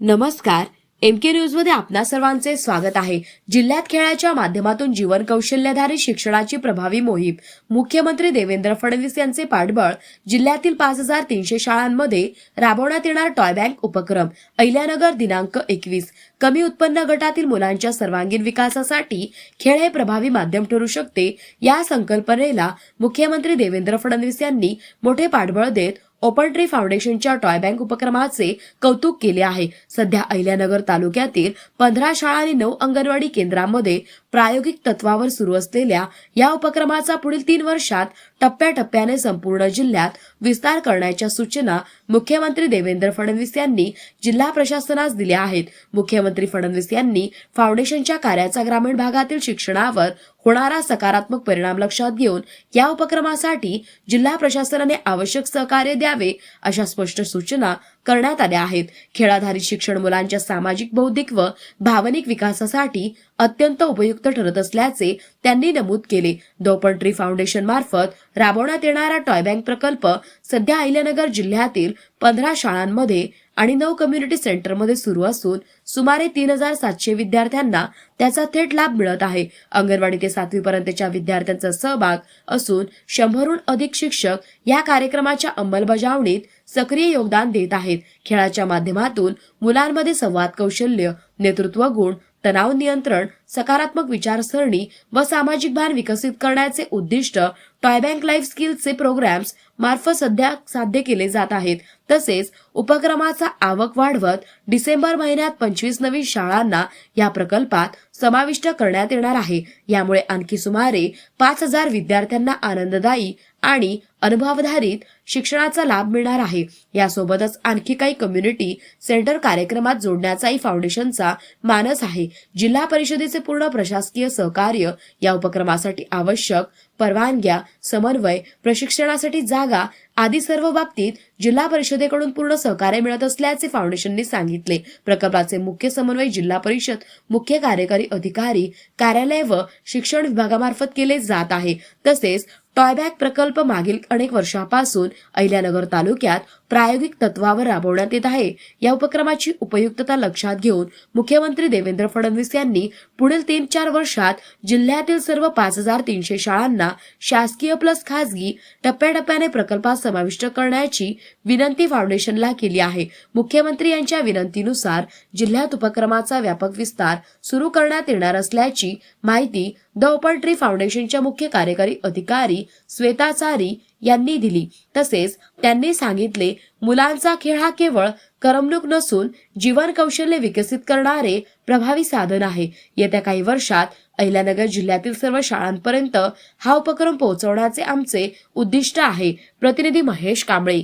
नमस्कार एम के न्यूजमध्ये आपणा सर्वांचे स्वागत आहे. जिल्ह्यात खेळाच्या माध्यमातून जीवन कौशल्याधारित शिक्षणाची प्रभावी मोहीम. मुख्यमंत्री देवेंद्र फडणवीस यांचे पाठबळ जिल्ह्यातील पाच हजार तीनशे शाळांमध्ये राबवण्यात येणार टॉय बँक उपक्रम. अहिल्यानगर दिनांक एकवीस. कमी उत्पन्न गटातील मुलांच्या सर्वांगीण विकासासाठी खेळ हे प्रभावी माध्यम ठरू शकते या संकल्पनेला मुख्यमंत्री देवेंद्र फडणवीस यांनी मोठे पाठबळ देत ओपन ट्री फाउंडेशनच्या टॉय बँक उपक्रमाचे कौतुक केले आहे. सध्या अहिल्यानगर तालुक्यातील पंधरा शाळा आणि नऊ अंगणवाडी केंद्रांमध्ये प्रायोगिक तत्वावर सुरू असलेल्या या उपक्रमाचा पुढील तीन वर्षात टप्प्याटप्प्याने संपूर्ण जिल्ह्यात विस्तार करण्याच्या सूचना मुख्यमंत्री देवेंद्र फडणवीस यांनी जिल्हा प्रशासनास दिल्या आहेत. मुख्यमंत्री फडणवीस यांनी फाउंडेशनच्या कार्याचा ग्रामीण भागातील शिक्षणावर होणारा सकारात्मक परिणाम लक्षात घेऊन या उपक्रमासाठी जिल्हा प्रशासनाने आवश्यक सहकार्य द्यावे अशा स्पष्ट सूचना करण्यात आल्या आहेत. खेळाधारित शिक्षण मुलांच्या सामाजिक बौद्धिक व भावनिक विकासासाठी अत्यंत उपयुक्त ठरत असल्याचे त्यांनी नमूद केले. दोपण ट्री फाउंडेशन मार्फत राबवण्यात येणारा टॉय बँक प्रकल्प सध्या अहिल्यानगर जिल्ह्यातील पंधरा शाळांमध्ये आणि नऊ कम्युनिटी सेंटरमध्ये सुरू असून सुमारे तीन हजार सातशे विद्यार्थ्यांना त्याचा थेट लाभ मिळत आहे. अंगणवाडी ते सातवीपर्यंतच्या विद्यार्थ्यांचा सहभाग असून शंभरहून अधिक शिक्षक या कार्यक्रमाच्या अंमलबजावणीत सक्रिय योगदान देत आहेत. खेळाच्या माध्यमातून मुलांमध्ये संवाद कौशल्य नेतृत्व गुण तणाव नियंत्रण सकारात्मक विचारसरणी व सामाजिक भान विकसित करण्याचे उद्दिष्ट टॉय बँक लाईफ स्किल्सचे प्रोग्राम्स मार्फत सध्या साध्य केले जात आहेत. तसेच उपक्रमाचा आवक वाढवत डिसेंबर महिन्यात पंचवीस नवीन शाळांना या प्रकल्पात समाविष्ट करण्यात येणार आहे. यामुळे आणखी सुमारे पाच हजार विद्यार्थ्यांना आनंददायी आणि अनुभवधारित शिक्षणाचा लाभ मिळणार आहे. यासोबतच आणखी काही कम्युनिटी सेंटर कार्यक्रमात जोडण्याचाही फाउंडेशनचा मानस आहे. जिल्हा परिषदेचे पूर्ण प्रशासकीय सहकार्य या उपक्रमासाठी आवश्यक परवानग्या समन्वय प्रशिक्षणासाठी जागा आदी सर्व बाबतीत जिल्हा परिषदेकडून पूर्ण सहकार्य मिळत असल्याचे फाउंडेशनने सांगितले. प्रकल्पाचे मुख्य समन्वय जिल्हा परिषद मुख्य कार्यकारी अधिकारी कार्यालय व शिक्षण विभागामार्फत केले जात आहे. तसेच टॉयबॅक प्रकल्प मागील अनेक वर्षापासून अहिल्यानगर तालुक्यात प्रायोगिक तत्वावर राबवण्यात येत आहे. या उपक्रमाची उपयुक्तता लक्षात घेऊन मुख्यमंत्री देवेंद्र फडणवीस यांनी पुढील तीन चार वर्षात जिल्ह्यातील सर्व पाच हजार तीनशे शाळांना शासकीय प्लस खासगी टप्प्याटप्प्याने प्रकल्पात समाविष्ट करण्याची विनंती फाउंडेशनला केली आहे. मुख्यमंत्री यांच्या विनंतीनुसार जिल्ह्यात उपक्रमाचा व्यापक विस्तार सुरू करण्यात येणार असल्याची माहिती द ओपन ट्री फाउंडेशनच्या मुख्य कार्यकारी अधिकारी श्वेता चारी यांनी दिली. तसेच त्यांनी सांगितले मुलांचा खेळ हा केवळ करमणूक नसून जीवन कौशल्य विकसित करणारे प्रभावी साधन आहे. येत्या काही वर्षात अहिल्यानगर जिल्ह्यातील सर्व शाळांपर्यंत हा उपक्रम पोहोचवण्याचे आमचे उद्दिष्ट आहे. प्रतिनिधी महेश कांबळे.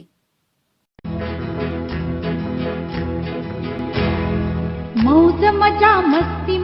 मौज मजा मस्ती